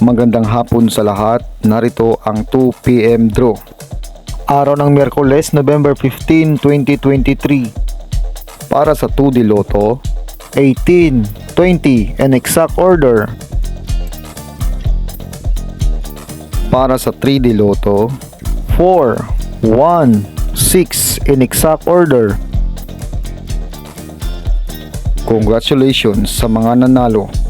Magandang hapon sa lahat. Narito ang 2pm draw. Araw ng Miyerkules, November 15, 2023. Para sa 2D Lotto, 18, 20 in exact order. Para sa 3D Lotto, 4, 1, 6 in exact order. Congratulations sa mga nanalo.